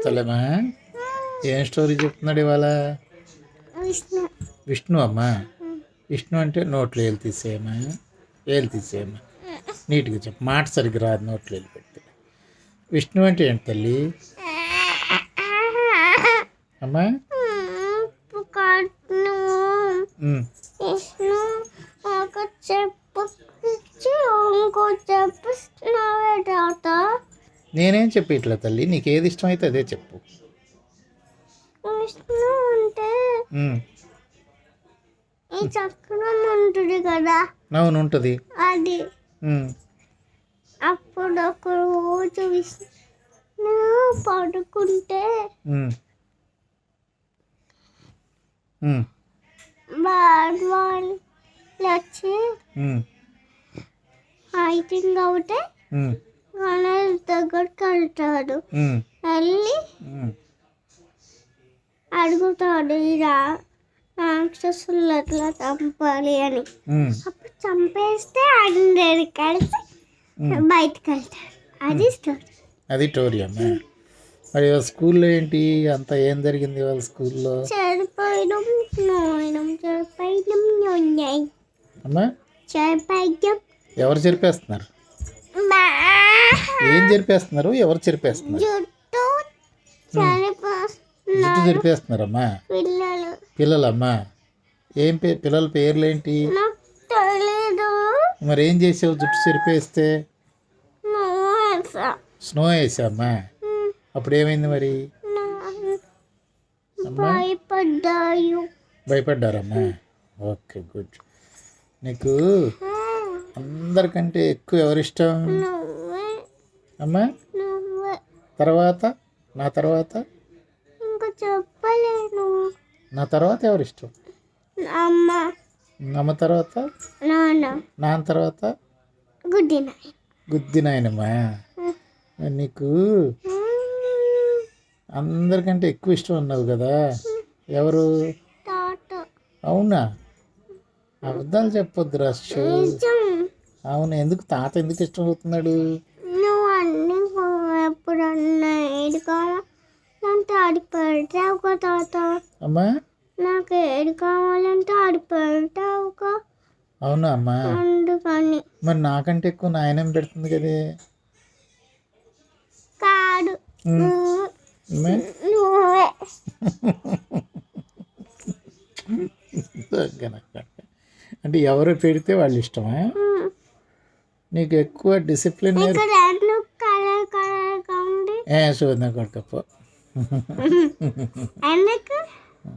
చెప్తలేమా? ఏం స్టోరీ చెప్తున్నాడు ఇవాళ? విష్ణు. విష్ణు అమ్మా? విష్ణు అంటే నోట్లో ఏలు తీసేయమా ఏలు తీసేయమా నీట్గా చెప్పు. మాట సరిగ్గా రాదు నోట్లో ఏలు పెడితే. విష్ణు అంటే ఏంటి తల్లి? అమ్మా? విష్ణు నేనేం చెప్పి ఇట్లా తల్లి? నీకు ఏది ఇష్టమైతే అదే చెప్పు. చక్రం ఉంటుంది కదా? అవును ఉంటుంది. అది. అప్పుడు ఒక రోజు విష్ణు పడుకుంటే వాళ్ళు వచ్చి ఫైటింగ్ అవుతే ఉమ్, వెళ్ళి. అడుగుతాడు ఇలా రాక్షసులు ఎట్లా చంపాలి అని. అప్పుడు చంపేస్తే అందరు కలిసి. బయటకు వెళ్తాడు అది స్టోరీ అది టోరీ అమ్మా. మరి స్కూల్లో ఏంటి? అంత ఏం జరిగింది వాళ్ళ స్కూల్లో? నోయడం అమ్మా. చెడిపోయడం ఎవరు చెరిపేస్తున్నారు ఏం చెరిపేస్తున్నారు ఎవరు చెరిపేస్తున్నారు జుట్టు చెరిపేస్తున్నారమ్మా పిల్లలు. పిల్లలమ్మా. ఏం పే పిల్లల నాకు తెలీదు. మరి ఏం చేసావు జుట్టు చెరిపేస్తే స్నో వేసామ్మా అప్పుడు ఏమైంది మరి? భయపడ్డారమ్మా. Okay good. నీకు అందరికంటే ఎక్కువ ఎవరిష్టం? అమ్మా? తర్వాత? నా తర్వాత? ఇంకా చెప్పలేను నా తర్వాత ఎవరిష్టం? అమ్మ. అమ్మ తర్వాత? నాన్న. నాన్న తర్వాత? గుడ్డి నాయన. గుద్ది నాయనమ్మా? నీకు అందరికంటే ఎక్కువ ఇష్టం అన్నావు కదా. ఎవరు? అవునా? అబద్ధాలు చెప్పొద్దు రాష్ట్ర నిజం. అవును ఎందుకు తాత ఎందుకు ఇష్టం అవుతున్నాడు? ఎప్పుడన్నా ఏడు కావాలంటే ఆడి పెడతావుగా తాత. అమ్మా? నాకు ఏడు కావాలంటే ఆడి పెడతావుగా అవునా అమ్మా? అందుకని. మరి నాకంటే ఎక్కువ నాయనం పెడుతుంది కదే. కాడు. నువ్వు. అంటే ఎవరు పెడితే వాళ్ళు ఇష్టమా. నీకు ఎక్కువ డిసిప్లిన్ സുഗന്ധം കൊടുക്കപ്പോൾ